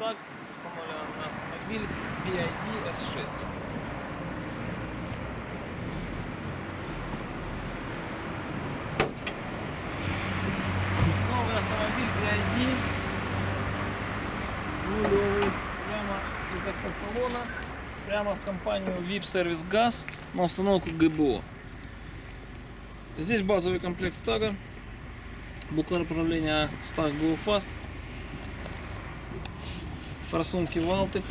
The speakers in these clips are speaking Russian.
стак установлен на автомобиль BID S6. Новый автомобиль BID нулевый. Прямо из автосалона. Прямо в компанию VIP Service Gas на установку ГБО. Здесь базовый комплект стага, буклер управления стаг Go Форсунки Валтек,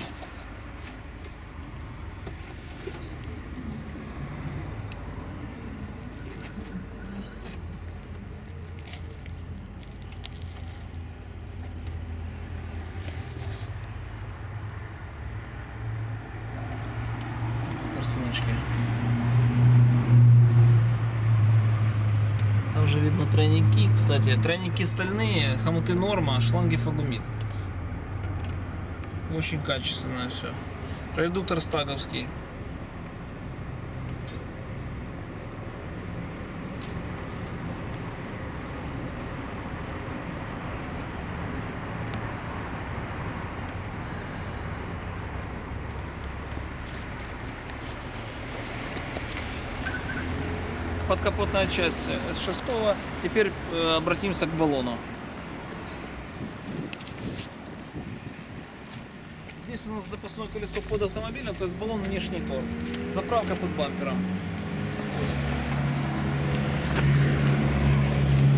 форсуночки. Также видно тройники, кстати, тройники стальные, хомуты норма, шланги фагумит. Очень качественное все. Редуктор стаговский. Подкапотная часть S6. Теперь э, обратимся к баллону. Здесь у нас запасное колесо под автомобилем, то есть баллон внешний тор. Заправка под бампером.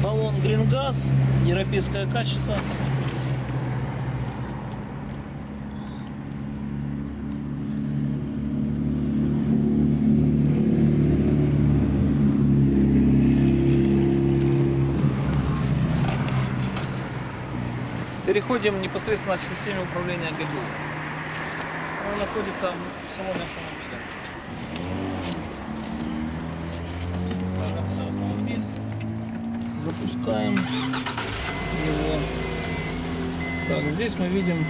Баллон Gas, европейское качество. Переходим непосредственно к системе управления ГБУ. Он находится в салоне автомобиля. Сажаемся в автомобиль, запускаем его. Так, здесь мы видим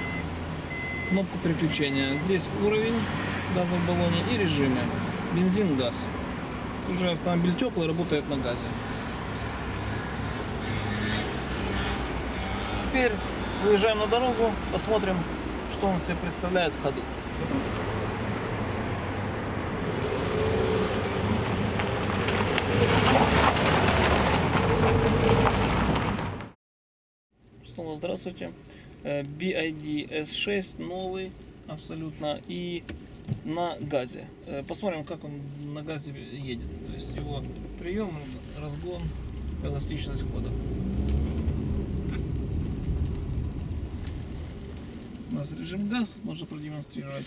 кнопку переключения. Здесь уровень газа в баллоне и режимы. Бензин, газ. Уже автомобиль теплый, работает на газе. Теперь выезжаем на дорогу, посмотрим, что он себе представляет в ходу. Снова здравствуйте. Э, BID S6 новый абсолютно и на газе. Э, Посмотрим, как он на газе едет. То есть его прием, разгон, эластичность хода. У нас режим газ, можно продемонстрировать.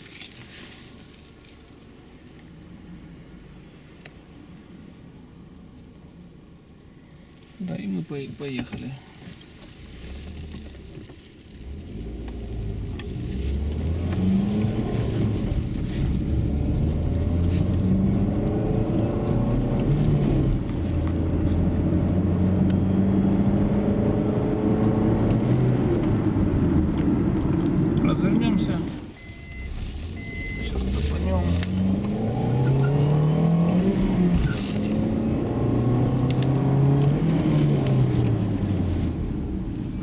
Да, и мы пое- поехали. Топанем.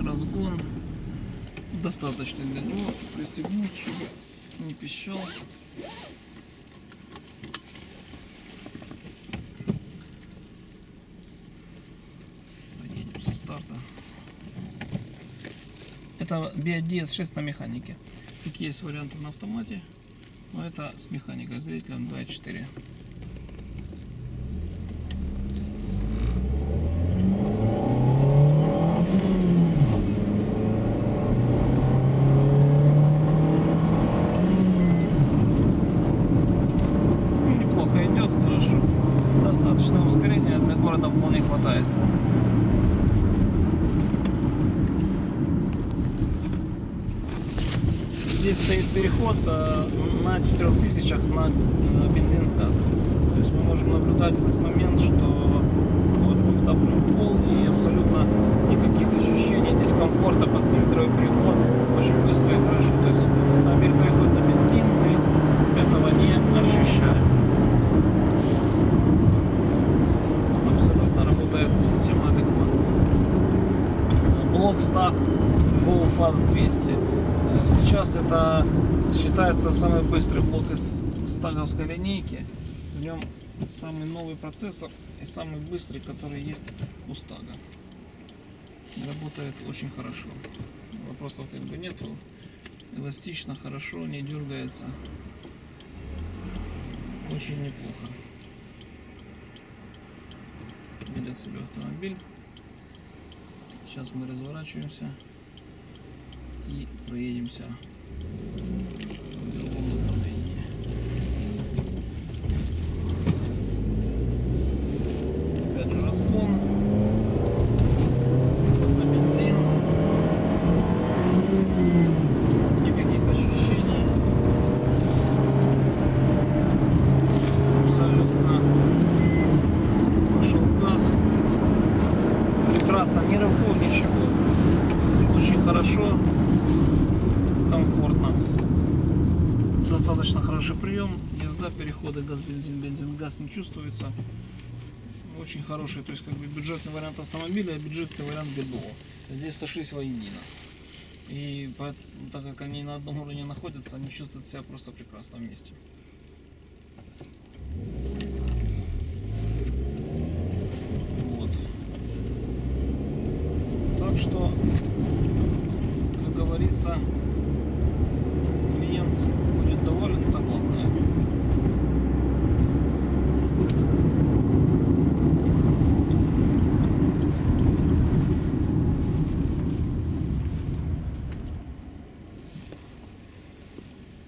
Разгон достаточный для него. Пристегнуть, чтобы не пищал. Поедем со старта. Это BID 6 на механике. Такие есть варианты на автомате. Но это с механикой, двигателем 2.4. Ну, Неплохо идет, хорошо. Достаточно ускорения для города вполне хватает. Здесь стоит переход э, на 4000 на бензин с. То есть мы можем наблюдать этот момент, что вот мы втапливаем в пол и абсолютно никаких ощущений дискомфорта под цилиндровый переход. Очень быстро и хорошо. То есть автомобиль переходит на бензин, мы этого не ощущаем. Абсолютно работает система адекватно. Блок стах GoFast 200. Сейчас это считается самый быстрый блок из стаговской линейки. В нем самый новый процессор и самый быстрый, который есть у стага. Работает очень хорошо. Вопросов как бы нету. Эластично, хорошо, не дергается. Очень неплохо. Ведет себя автомобиль. Сейчас мы разворачиваемся и проедемся в другом направлении. На бензин. Никаких ощущений. Абсолютно пошел газ. Прекрасно, не рывков, ничего. Очень хорошо, комфортно. Достаточно хороший прием. Езда, переходы газ-бензин, бензин-газ не чувствуется. Очень хороший, то есть как бы бюджетный вариант автомобиля и бюджетный вариант ГБО. Здесь сошлись воедино. И поэт- так как они на одном уровне находятся, они чувствуют себя просто прекрасно вместе. Вот. Так что, как говорится, клиент будет доволен, это главное.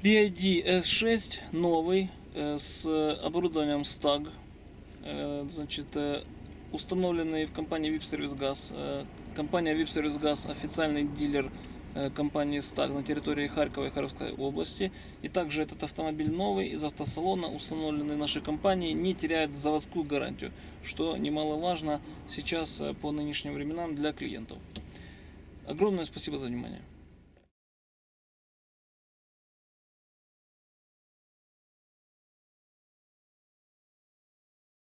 PID S6 новый э, с оборудованием STAG, э, значит, э, установленный в компании VIP Service Gas. Компания VIP Service Gas официальный дилер компании STAG на территории Харькова и Харьковской области. И также этот автомобиль новый из автосалона, установленный нашей компанией, не теряет заводскую гарантию, что немаловажно сейчас э, по нынешним временам для клиентов. Огромное спасибо за внимание.